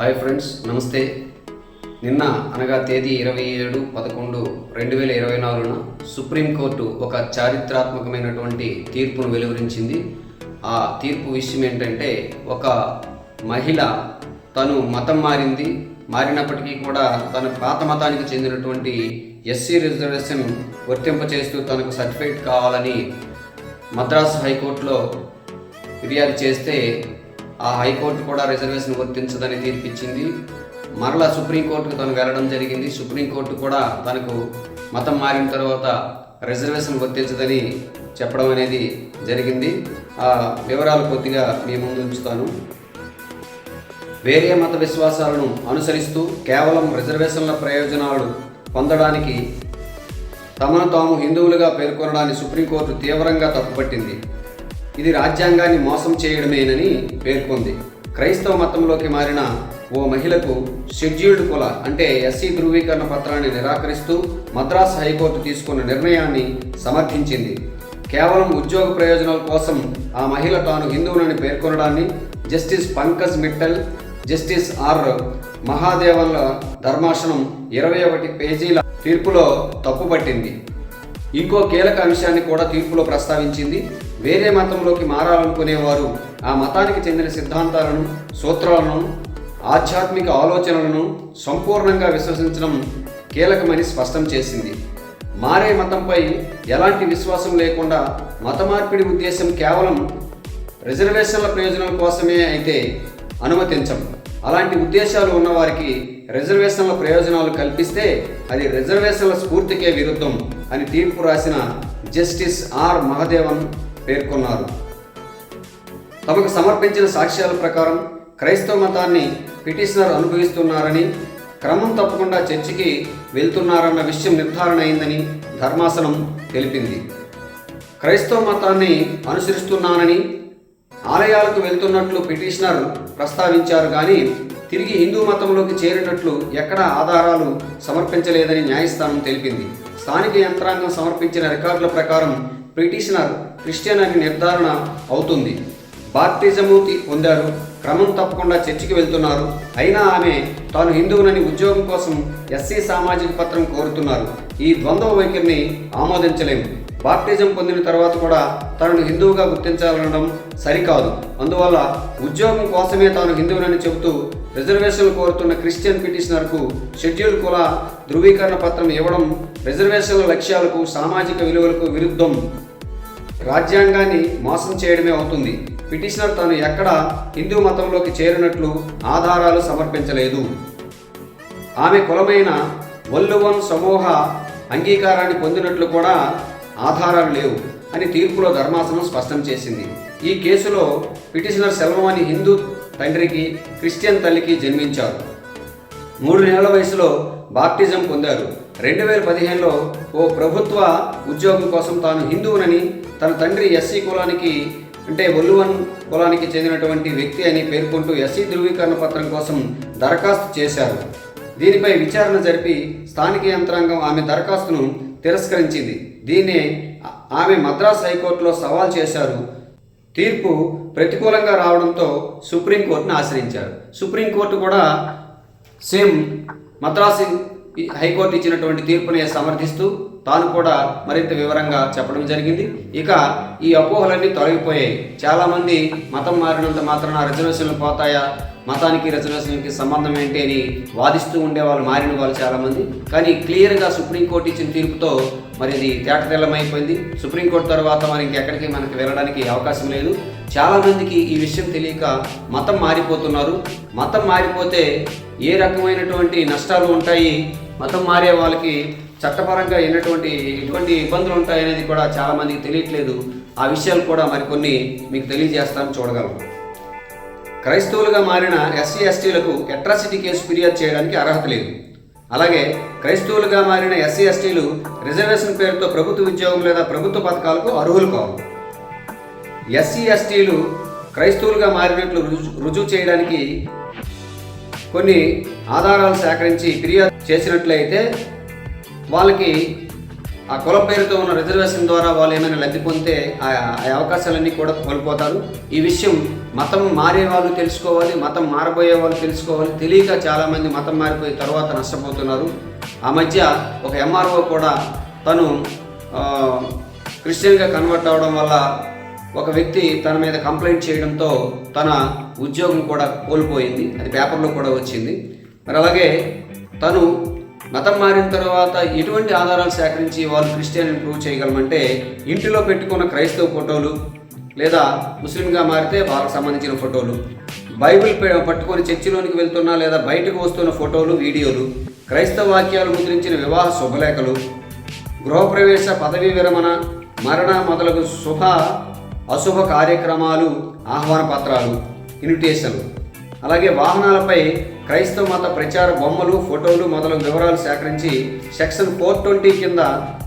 Hi friends నమస్తే. నిన్న అనగా తేదీ ఇరవై ఏడు పదకొండు రెండు వేల ఇరవై నాలుగున సుప్రీంకోర్టు ఒక చారిత్రాత్మకమైనటువంటి తీర్పును వెలువరించింది. ఆ తీర్పు విషయం ఏంటంటే ఒక మహిళ తను మతం మారింది. మారినప్పటికీ కూడా తన పాత మతానికి చెందినటువంటి ఎస్సీ రిజర్వేషన్ వర్తింపచేస్తూ తనకు సర్టిఫికేట్ కావాలని మద్రాసు హైకోర్టులో ఫిర్యాదు చేస్తే ఆ హైకోర్టు కూడా రిజర్వేషన్ వర్తించదని తీర్పిచ్చింది. మరలా సుప్రీంకోర్టుకు తను వెళ్ళడం జరిగింది. సుప్రీంకోర్టు కూడా తనకు మతం మారిన తర్వాత రిజర్వేషన్ వర్తించదని చెప్పడం అనేది జరిగింది. ఆ వివరాలు కొద్దిగా మీ ముందు ఉంచుతాను. వేరే మత విశ్వాసాలను అనుసరిస్తూ కేవలం రిజర్వేషన్ల ప్రయోజనాలు పొందడానికి తమను తాము హిందువులుగా పేర్కొనడాన్ని సుప్రీంకోర్టు తీవ్రంగా తప్పుపట్టింది. ఇది రాజ్యాంగాన్ని మోసం చేయడమేనని పేర్కొంది. క్రైస్తవ మతంలోకి మారిన ఓ మహిళకు షెడ్యూల్డ్ కుల అంటే ఎస్సీ ధృవీకరణ పత్రాన్ని నిరాకరిస్తూ మద్రాసు హైకోర్టు తీసుకున్న నిర్ణయాన్ని సమర్థించింది. కేవలం ఉద్యోగ ప్రయోజనాల కోసం ఆ మహిళ తాను హిందువులని పేర్కొనడాన్ని justice Pankaj Mittal justice R మహాదేవన్ల ధర్మాసనం ఇరవై ఒకటి పేజీల తీర్పులో తప్పుపట్టింది. ఇంకో కీలక అంశాన్ని కూడా తీర్పులో ప్రస్తావించింది. వేరే మతంలోకి మారాలనుకునేవారు ఆ మతానికి చెందిన సిద్ధాంతాలను సూత్రాలను ఆధ్యాత్మిక ఆలోచనలను సంపూర్ణంగా విశ్వసించడం కీలకమని స్పష్టం చేసింది. మారే మతంపై ఎలాంటి విశ్వాసం లేకుండా మత మార్పిడి ఉద్దేశం కేవలం రిజర్వేషన్ల ప్రయోజనం కోసమే అయితే అనుమతించం. అలాంటి ఉద్దేశాలు ఉన్నవారికి రిజర్వేషన్ల ప్రయోజనాలు కల్పిస్తే అది రిజర్వేషన్ల స్ఫూర్తికే విరుద్ధం అని తీర్పు రాసిన జస్టిస్ ఆర్ మహదేవన్ పేర్కొన్నారు. తమకు సమర్పించిన సాక్ష్యాల ప్రకారం క్రైస్తవ మతాన్ని పిటిషనర్ అనుభవిస్తున్నారని క్రమం తప్పకుండా చర్చికి వెళ్తున్నారన్న విషయం నిర్ధారణ అయిందని ధర్మాసనం తెలిపింది. క్రైస్తవ మతాన్ని అనుసరిస్తున్నానని ఆలయాలకు వెళ్తున్నట్లు పిటిషనర్ ప్రస్తావించారు కానీ తిరిగి హిందూ మతంలోకి చేరినట్లు ఎక్కడా ఆధారాలు సమర్పించలేదని న్యాయస్థానం తెలిపింది. స్థానిక యంత్రాంగం సమర్పించిన రికార్డుల ప్రకారం పిటిషనర్ క్రిస్టియన్ అని నిర్ధారణ అవుతుంది. బాప్టిజము పొందారు. క్రమం తప్పకుండా చర్చికి వెళ్తున్నారు. అయినా ఆమె తాను హిందువునని ఉద్యోగం కోసం ఎస్సీ సామాజిక పత్రం కోరుతున్నారు. ఈ ద్వంద్వ వైఖరిని ఆమోదించలేము. బాప్టిజం పొందిన తర్వాత కూడా తనను హిందువుగా గుర్తించాలనడం సరికాదు. అందువల్ల ఉద్యోగం కోసమే తాను హిందువునని చెబుతూ రిజర్వేషన్లు కోరుతున్న క్రిస్టియన్ పిటిషనర్కు షెడ్యూల్ కుల ధృవీకరణ పత్రం ఇవ్వడం రిజర్వేషన్ల లక్ష్యాలకు సామాజిక విలువలకు విరుద్ధం. రాజ్యాంగాన్ని మోసం చేయడమే అవుతుంది. పిటిషనర్ తాను ఎక్కడ హిందూ మతంలోకి చేరినట్లు ఆధారాలు సమర్పించలేదు. ఆమె కులమైన వల్లువన్ సమూహ అంగీకారాన్ని పొందినట్లు కూడా ఆధారాలు లేవు అని తీర్పులో ధర్మాసనం స్పష్టం చేసింది. ఈ కేసులో పిటిషనర్ సెల్వం హిందూ తండ్రికి క్రిస్టియన్ తల్లికి జన్మించారు. మూడు నెలల వయసులో బాప్టిజం పొందారు రెండు వేల పదిహేనులో ఓ ప్రభుత్వ ఉద్యోగం కోసం తాను హిందువునని తన తండ్రి ఎస్సీ కులానికి అంటే ఒల్లువన్ కులానికి చెందినటువంటి వ్యక్తి అని పేర్కొంటూ ఎస్సీ ధృవీకరణ పత్రం కోసం దరఖాస్తు చేశారు. దీనిపై విచారణ జరిపి స్థానిక యంత్రాంగం ఆమె దరఖాస్తును తిరస్కరించింది. దీన్ని ఆమె మద్రాస్ హైకోర్టులో సవాల్ చేశారు. తీర్పు ప్రతికూలంగా రావడంతో సుప్రీంకోర్టును ఆశ్రయించారు. సుప్రీంకోర్టు కూడా సేమ్ మద్రాసు ఈ హైకోర్టు ఇచ్చినటువంటి తీర్పుని సమర్థిస్తూ తాను కూడా మరింత వివరంగా చెప్పడం జరిగింది. ఇక ఈ అపోహలన్నీ తొలగిపోయాయి. చాలామంది మతం మారినంత మాత్రాన రిజర్వేషన్లు పోతాయా? మతానికి రిజర్వేషన్కి సంబంధం ఏంటి అని వాదిస్తూ ఉండేవాళ్ళు మారిన వాళ్ళు చాలామంది. కానీ క్లియర్గా సుప్రీంకోర్టు ఇచ్చిన తీర్పుతో మరి ఇది తేటతెల్లమైపోయింది. సుప్రీంకోర్టు తర్వాత మరి ఇంకెక్కడికి మనకి వెళ్ళడానికి అవకాశం లేదు. చాలామందికి ఈ విషయం తెలియక మతం మారిపోతున్నారు. మతం మారిపోతే ఏ రకమైనటువంటి నష్టాలు ఉంటాయి మతం మారే వాళ్ళకి చట్టపరంగా ఎన్నటువంటి ఎటువంటి ఇబ్బందులు ఉంటాయి అనేది కూడా చాలామందికి తెలియట్లేదు. ఆ విషయాలు కూడా మరికొన్ని మీకు తెలియజేస్తాను చూడగలను క్రైస్తవులుగా మారిన ఎస్సీ ఎస్టీలకు అట్రాసిటీ కేసు ఫిర్యాదు చేయడానికి అర్హత లేదు. అలాగే క్రైస్తవులుగా మారిన ఎస్సీ ఎస్టీలు రిజర్వేషన్ పేరుతో ప్రభుత్వ ఉద్యోగం లేదా ప్రభుత్వ పథకాలకు అర్హులు కావు. ఎస్సీ ఎస్టీలు క్రైస్తవులుగా మారినట్లు రుజు రుజువు చేయడానికి కొన్ని ఆధారాలు సేకరించి ఫిర్యాదు చేసినట్లయితే వాళ్ళకి ఆ కుల పేరుతో ఉన్న రిజర్వేషన్ ద్వారా వాళ్ళు ఏమైనా లబ్ధి పొందితే ఆ అవకాశాలన్నీ కూడా కోల్పోతారు. ఈ విషయం మతం మారే వాళ్ళు తెలుసుకోవాలి మతం మారబోయే వాళ్ళు తెలుసుకోవాలి. తెలియక చాలామంది మతం మారిపోయి తర్వాత నష్టపోతున్నారు. ఆ మధ్య ఒక ఎంఆర్ఓ కూడా తను క్రిస్టియన్గా కన్వర్ట్ అవ్వడం వల్ల ఒక వ్యక్తి తన మీద కంప్లైంట్ చేయడంతో తన ఉద్యోగం కూడా కోల్పోయింది అది పేపర్లో కూడా వచ్చింది. మరి అలాగే తను మతం మారిన తర్వాత ఎటువంటి ఆధారాలు సేకరించి వాళ్ళు క్రిస్టియన్ ప్రూవ్ చేయగలమంటే ఇంటిలో పెట్టుకున్న క్రైస్తవ ఫోటోలు లేదా ముస్లింగా మారితే వాళ్ళకి సంబంధించిన ఫోటోలు బైబిల్ పట్టుకొని చర్చిలోనికి వెళ్తున్న లేదా బయటకు వస్తున్న ఫోటోలు వీడియోలు క్రైస్తవ వాక్యాలు ముద్రించిన వివాహ శుభలేఖలు గృహప్రవేశ పదవీ విరమణ మరణ మొదలగు శుభ అశుభ కార్యక్రమాలు ఆహ్వాన పత్రాలు. ఇన్విటేషన్లు అలాగే వాహనాలపై క్రైస్తవ మత ప్రచార బొమ్మలు ఫోటోలు మొదలగు వివరాలు సేకరించి సెక్షన్ ఫోర్ ట్వంటీ కింద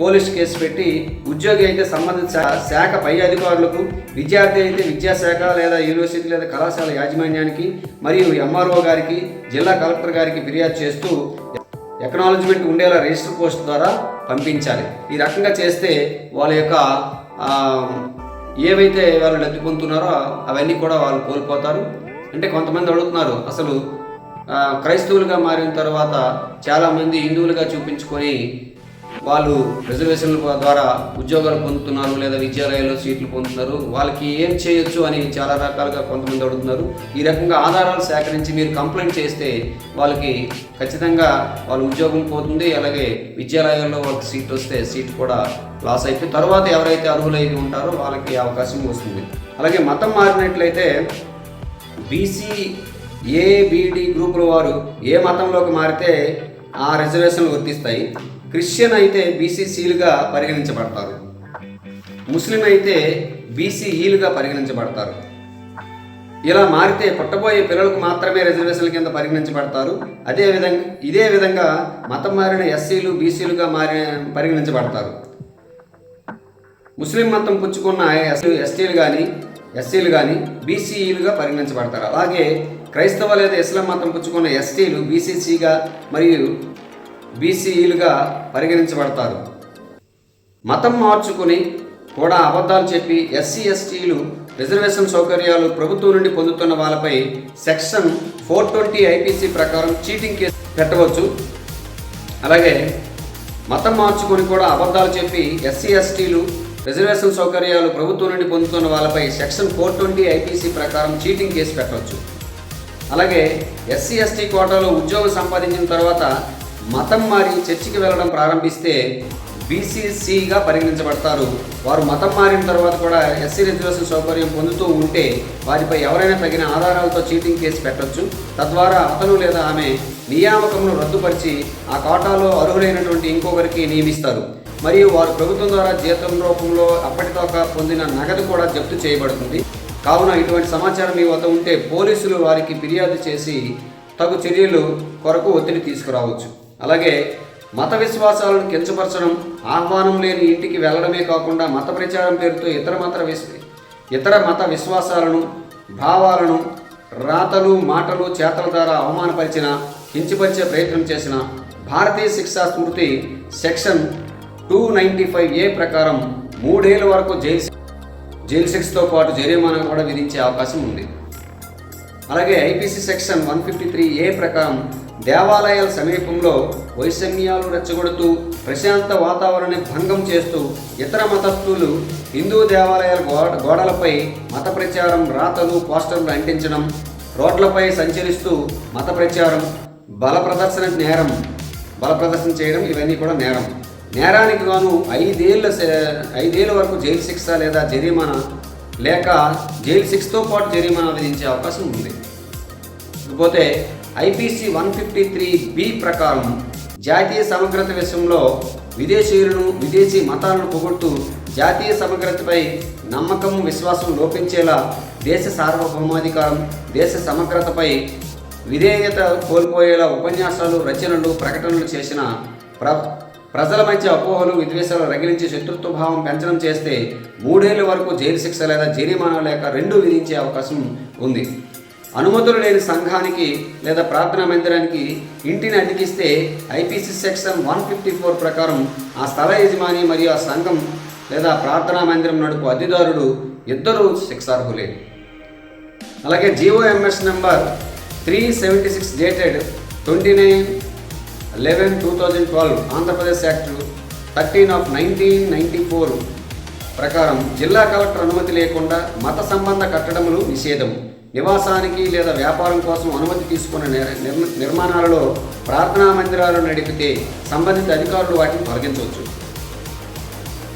పోలీస్ కేసు పెట్టి ఉద్యోగి అయితే సంబంధిత శాఖ పై అధికారులకు విద్యార్థి అయితే విద్యాశాఖ లేదా యూనివర్సిటీ లేదా కళాశాల యాజమాన్యానికి మరియు ఎంఆర్ఓ గారికి జిల్లా కలెక్టర్ గారికి ఫిర్యాదు చేస్తూ ఎకనాలజ్మెంట్ ఉండేలా రిజిస్టర్ పోస్ట్ ద్వారా పంపించాలి. ఈ రకంగా చేస్తే వాళ్ళ యొక్క ఏవైతే వాళ్ళు లబ్ధి పొందుతున్నారో అవన్నీ కూడా వాళ్ళు కోల్పోతారు. అంటే కొంతమంది అడుగుతున్నారు అసలు క్రైస్తవులుగా మారిన తర్వాత చాలామంది హిందువులుగా చూపించుకొని వాళ్ళు రిజర్వేషన్ల ద్వారా ఉద్యోగాలు పొందుతున్నారు లేదా విద్యాలయాల్లో సీట్లు పొందుతున్నారు. వాళ్ళకి ఏం చేయొచ్చు అని చాలా రకాలుగా కొంతమంది అడుగుతున్నారు. ఈ రకంగా ఆధారాలు సేకరించి మీరు కంప్లైంట్ చేస్తే వాళ్ళకి ఖచ్చితంగా వాళ్ళ ఉద్యోగం పోతుంది. అలాగే విద్యాలయాల్లో వాళ్ళకి సీట్ వస్తే సీట్ కూడా లాస్ అయిపోయి తర్వాత ఎవరైతే అర్హులై ఉంటారో వాళ్ళకి అవకాశం వస్తుంది. అలాగే మతం మారినట్లయితే బీసీ ఏబిడి గ్రూపుల వారు ఏ మతంలోకి మారితే ఆ రిజర్వేషన్లు వర్తిస్తాయి. క్రిస్టియన్ అయితే బీసీసీలుగా పరిగణించబడతారు. ముస్లిం అయితే బీసీఈలుగా పరిగణించబడతారు. ఇలా మారితే పుట్టబోయే పిల్లలకు మాత్రమే రిజర్వేషన్ల కింద పరిగణించబడతారు. అదే విధంగా ఇదే విధంగా మతం మారిన ఎస్సీలు బీసీలుగా మారి పరిగణించబడతారు. ముస్లిం మతం పుచ్చుకున్న ఎస్సీ ఎస్టీలు కానీ ఎస్సీలు కానీ బీసీఈలుగా పరిగణించబడతారు. అలాగే క్రైస్తవ లేదా ఇస్లాం మతం పుచ్చుకున్న ఎస్టీలు బీసీసీగా మరియు బీసీఈలుగా పరిగణించబడతారు. మతం మార్చుకుని కూడా అబద్ధాలు చెప్పి ఎస్సీ ఎస్టీలు రిజర్వేషన్ సౌకర్యాలు ప్రభుత్వం నుండి పొందుతున్న వాళ్ళపై సెక్షన్ ఫోర్ ట్వంటీ ఐపీసీ ప్రకారం చీటింగ్ కేసు పెట్టవచ్చు. అలాగే మతం మార్చుకొని కూడా అబద్ధాలు చెప్పి ఎస్సీ ఎస్టీలు రిజర్వేషన్ సౌకర్యాలు ప్రభుత్వం నుండి పొందుతున్న వాళ్ళపై సెక్షన్ ఫోర్ ట్వంటీ ఐపీసీ ప్రకారం చీటింగ్ కేసు పెట్టవచ్చు. అలాగే ఎస్సీ ఎస్టీ కోటాలో ఉద్యోగం సంపాదించిన తర్వాత మతం మారి చర్చికి వెళ్ళడం ప్రారంభిస్తే బీసీసీగా పరిగణించబడతారు. వారు మతం మారిన తర్వాత కూడా ఎస్సీ రిజర్వేషన్ సౌకర్యం పొందుతూ ఉంటే వారిపై ఎవరైనా తగిన ఆధారాలతో చీటింగ్ కేసు పెట్టవచ్చు తద్వారా అతను లేదా ఆమె నియామకంను రద్దుపరిచి ఆ కోటాలో అర్హులైనటువంటి ఇంకొకరికి నియమిస్తారు. మరియు వారు ప్రభుత్వం ద్వారా జీతం రూపంలో అప్పటిదాకా పొందిన నగదు కూడా జప్తు చేయబడుతుంది. కావున ఇటువంటి సమాచారం మీ వద్ద ఉంటే పోలీసులు వారికి ఫిర్యాదు చేసి తగు చర్యలు కొరకు ఒత్తిడి తీసుకురావచ్చు. అలాగే మత విశ్వాసాలను కించపరచడం ఆహ్వానం లేని ఇంటికి వెళ్ళడమే కాకుండా మత ప్రచారం పేరుతో ఇతర మత విశ్వ ఇతర మత విశ్వాసాలను భావాలను రాతలు మాటలు చేతల ద్వారా అవమానపరిచిన కించపరిచే ప్రయత్నం చేసిన భారతీయ శిక్షా స్మృతి section two ninety five A ప్రకారం మూడేళ్ళ వరకు జైలు జైలు శిక్షతో పాటు జరిమానా కూడా విధించే అవకాశం ఉంది. అలాగే IPC section one fifty three A ప్రకారం దేవాలయాల సమీపంలో వైషమ్యాలు రెచ్చగొడుతూ ప్రశాంత వాతావరణాన్ని భంగం చేస్తూ ఇతర మతస్థులు హిందూ దేవాలయాల గోడ గోడలపై మత ప్రచారం రాతలు పోస్టర్లు అంటించడం రోడ్లపై సంచరిస్తూ మత ప్రచారం బల ప్రదర్శన నేరం బల ప్రదర్శన చేయడం ఇవన్నీ కూడా నేరం. నేరానికి గాను ఐదేళ్ళ ఐదేళ్ళ ఐదేళ్ళ వరకు జైలు శిక్ష లేదా జరిమానా లేక జైలు శిక్షతో పాటు జరిమానా విధించే అవకాశం ఉంది. ఇకపోతే IPC one fifty three B ప్రకారం జాతీయ సమగ్రత విషయంలో విదేశీయులను విదేశీ మతాలను పొగుడుతూ జాతీయ సమగ్రతపై నమ్మకం విశ్వాసం లోపించేలా దేశ సార్వభౌమాధికారం దేశ సమగ్రతపై విధేయత కోల్పోయేలా ఉపన్యాసాలు రచనలు ప్రకటనలు చేసిన ప్ర ప్రజల మధ్య అపోహలు విద్వేషాలు రగిలించి శత్రుత్వ భావం పెంచడం చేస్తే మూడేళ్ళ వరకు జైలు శిక్ష లేదా జరిమానా లేక రెండు విధించే అవకాశం ఉంది. అనుమతులు లేని సంఘానికి లేదా ప్రార్థనా మందిరానికి ఇంటిని అతికిస్తే IPC section one fifty four ప్రకారం ఆ స్థల యజమాని మరియు ఆ సంఘం లేదా ప్రార్థనా మందిరం నడుపు అధిదారుడు ఇద్దరూ శిక్షార్హులే. అలాగే GO Ms number three seventy six dated twenty nine eleven two thousand twelve Andhra Pradesh act thirteen of nineteen ninety four ప్రకారం జిల్లా కలెక్టర్ అనుమతి లేకుండా మత సంబంధ కట్టడములు నిషేధం నివాసానికి లేదా వ్యాపారం కోసం అనుమతి తీసుకున్న నిర్- నిర్మాణాలలో ప్రార్థనా మందిరాలు నడిపితే సంబంధిత అధికారులు వాటిని తొలగించవచ్చు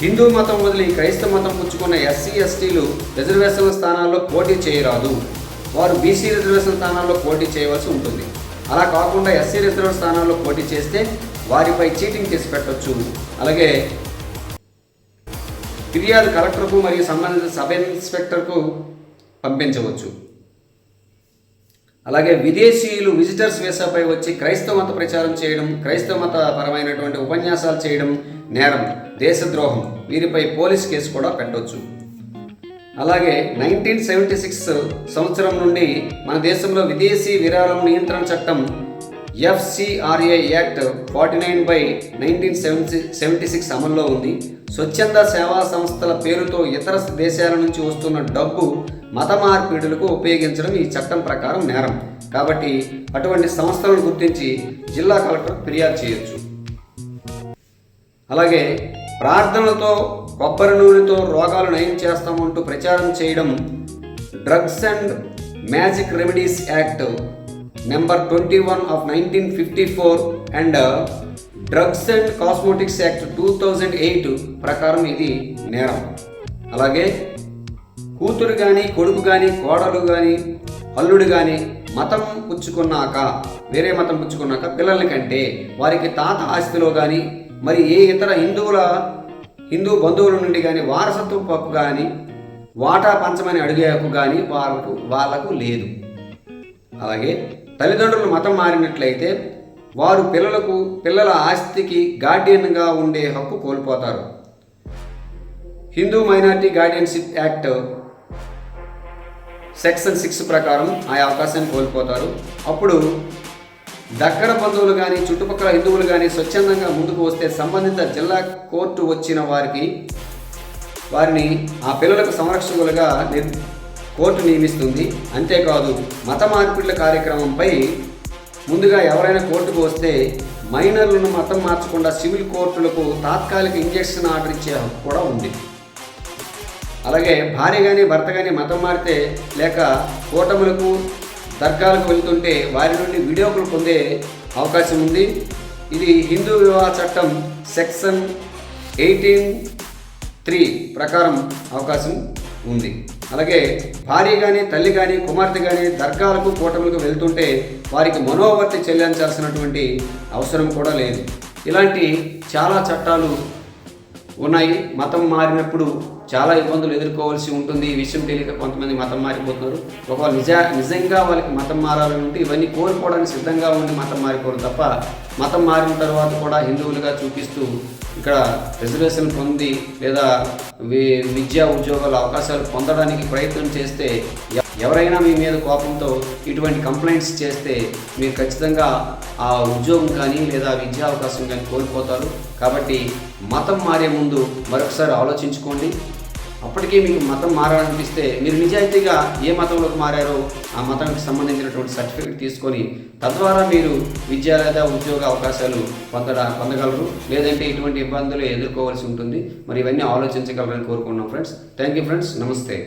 హిందూ మతం వదిలి క్రైస్తవ మతం పుచ్చుకున్న ఎస్సీ ఎస్టీలు రిజర్వేషన్ల స్థానాల్లో పోటీ చేయరాదు. వారు బీసీ రిజర్వేషన్ స్థానాల్లో పోటీ చేయవలసి ఉంటుంది. అలా కాకుండా ఎస్సీ రిజర్వేషన్ స్థానాల్లో పోటీ చేస్తే వారిపై చీటింగ్ చేసి పెట్టవచ్చు అలాగే ఫిర్యాదు కలెక్టర్కు మరియు సంబంధిత సబ్ ఇన్స్పెక్టర్కు పంపించవచ్చు. అలాగే విదేశీయులు విజిటర్స్ వీసాపై వచ్చి క్రైస్తవ మత ప్రచారం చేయడం క్రైస్తవ మత పరమైనటువంటి ఉపన్యాసాలు చేయడం నేరం దేశద్రోహం. వీరిపై పోలీస్ కేసు కూడా పెట్టవచ్చు అలాగే నైన్టీన్ సెవెంటీ సిక్స్ సంవత్సరం నుండి మన దేశంలో విదేశీ విరాళం నియంత్రణ చట్టం FCRA act forty nine by nineteen seventy seventy six అమల్లో ఉంది. స్వచ్ఛంద సేవా సంస్థల పేరుతో ఇతర దేశాల నుంచి వస్తున్న డబ్బు మత మార్పిడులకు ఉపయోగించడం ఈ చట్టం ప్రకారం నేరం. కాబట్టి అటువంటి సంస్థలను గుర్తించి జిల్లా కలెక్టర్ ఫిర్యాదు చేయొచ్చు. అలాగే ప్రార్థనలతో కొబ్బరి నూనెతో రోగాలు నయం చేస్తామంటూ ప్రచారం చేయడం drugs and magic remedies act number twenty one of nineteen fifty four and drugs and cosmetics act two thousand eight ప్రకారం ఇది నేరం. అలాగే కూతురు కానీ కొడుకు కానీ కోడలు కానీ అల్లుడు కానీ మతం పుచ్చుకున్నాక వేరే మతం పుచ్చుకున్నాక పిల్లల కంటే వారికి తాత ఆస్తిలో కానీ మరి ఏ ఇతర హిందువుల హిందూ బంధువుల నుండి కానీ వారసత్వపు హక్కు కానీ వాటా పంచమని అడిగే హక్కు కానీ వాళ్ళకు వాళ్ళకు లేదు. అలాగే తల్లిదండ్రులు మతం మారినట్లయితే వారు పిల్లలకు పిల్లల ఆస్తికి గార్డియన్గా ఉండే హక్కు కోల్పోతారు. Hindu minority guardianship act section six ప్రకారం ఆ అవకాశాన్ని కోల్పోతారు. అప్పుడు దగ్గర బంధువులు కానీ చుట్టుపక్కల హిందువులు కానీ స్వచ్ఛందంగా ముందుకు వస్తే సంబంధిత జిల్లా కోర్టు వచ్చిన వారికి వారిని ఆ పిల్లలకు సంరక్షకులుగా నిర్ కోర్టు నియమిస్తుంది. అంతేకాదు మత మార్పిడుల కార్యక్రమంపై ముందుగా ఎవరైనా కోర్టుకు వస్తే మైనర్లను మతం మార్చకుండా సివిల్ కోర్టులకు తాత్కాలిక ఇంజెక్షన్ ఆర్డర్ ఇచ్చే హక్కు కూడా ఉంది. అలాగే భార్య కానీ భర్త కానీ మతం మారితే లేక కూటములకు దర్గాలకు వెళ్తుంటే వారి నుండి వీడియోకులు పొందే అవకాశం ఉంది. ఇది హిందూ వివాహ చట్టం సెక్షన్ ఎయిటీన్ త్రీ ప్రకారం అవకాశం ఉంది. అలాగే భార్య కానీ తల్లి కానీ కుమార్తె కానీ దర్గాలకు కూటములకు వెళ్తుంటే వారికి మనోవర్తి చెల్లించాల్సినటువంటి అవసరం కూడా లేదు. ఇలాంటి చాలా చట్టాలు ఉన్నాయి. మతం మారినప్పుడు చాలా ఇబ్బందులు ఎదుర్కోవాల్సి ఉంటుంది. ఈ విషయం తెలియక కొంతమంది మతం మారిపోతున్నారు. ఒకవేళ నిజ నిజంగా వాళ్ళకి మతం మారాలని ఉంటే ఇవన్నీ కోరుకోవడానికి సిద్ధంగా ఉండి మతం మారిపోరు తప్ప మతం మారిన తర్వాత కూడా హిందువులుగా చూపిస్తూ ఇక్కడ రిజర్వేషన్ పొంది లేదా వి- విద్యా ఉద్యోగాల అవకాశాలు పొందడానికి ప్రయత్నం చేస్తే ఎవరైనా మీ మీద కోపంతో ఇటువంటి కంప్లైంట్స్ చేస్తే మీరు ఖచ్చితంగా ఆ ఉద్యోగం కానీ లేదా విద్యా అవకాశం కానీ కోల్పోతారు. కాబట్టి మతం మారే ముందు మరొకసారి ఆలోచించుకోండి. అప్పటికే మీకు మతం మారాలనిపిస్తే మీరు నిజాయితీగా ఏ మతంలోకి మారారో ఆ మతానికి సంబంధించినటువంటి సర్టిఫికేట్ తీసుకొని తద్వారా మీరు విద్య లేదా ఉద్యోగ అవకాశాలు పొందడా పొందగలరు. లేదంటే ఇటువంటి ఇబ్బందులు ఎదుర్కోవాల్సి ఉంటుంది. మరి ఇవన్నీ ఆలోచించగలరని కోరుకున్నాం ఫ్రెండ్స్. Thank you friends. నమస్తే.